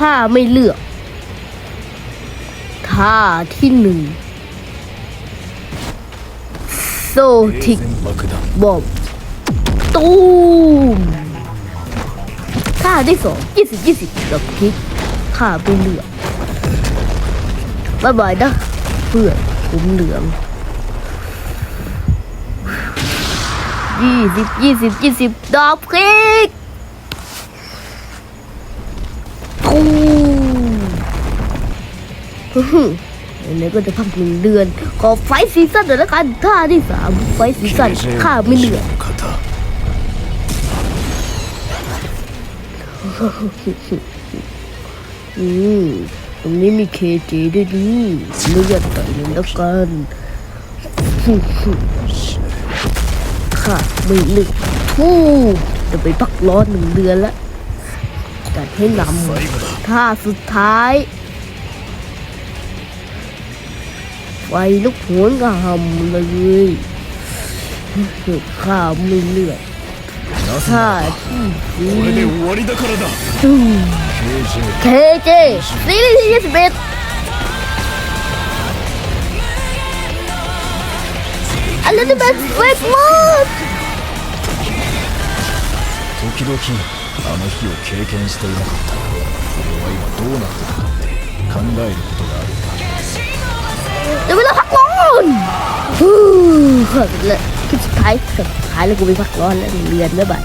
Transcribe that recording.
ข้าไม่เลือก ท่าที่หนึ่ง โซทิกบอมตูมท่าที่สองยี่สิบยี่สิบกับพลิกข้าไม่เลือกบ๊ายบายนะเพื่อนผมเหลืองยี่สิบยี่สิบยี่สิบดอกพลิก ไหนๆก็จะพักหนึ่งเดือน ขอไฟซีซั่นหน่อยละกันท่าที่สามไฟซีซั่นข้าไม่เหลือก型อืมตรงนี้มีเคเจด้วยดิเลือดต่อยเลยแล้วกันค่ะไม่ลึกทู่จะไปพักร้อนหนึ่งเดือนล้วจัดให้ลำท่าสุดท้าย ไฟลุกโหนกระหำเลยข้าไม่เลือด なぜ ท่า なら ที่สี่ これで終わりだからだ อืม KJ เคเจซีรีส์ที่ยี่สิบเอ็ดอลิซาเบธเวกมอส 時々あの日を経験していなかった俺は今どうなってたかって考えることがあるんだ เดี๋ยวเวลาพักร้อนฮู้เฮ้ยเลยคิดสุดท้ายสุดท้ายแล้วกูไปพักร้อนแล้วเรียนแล้วบาย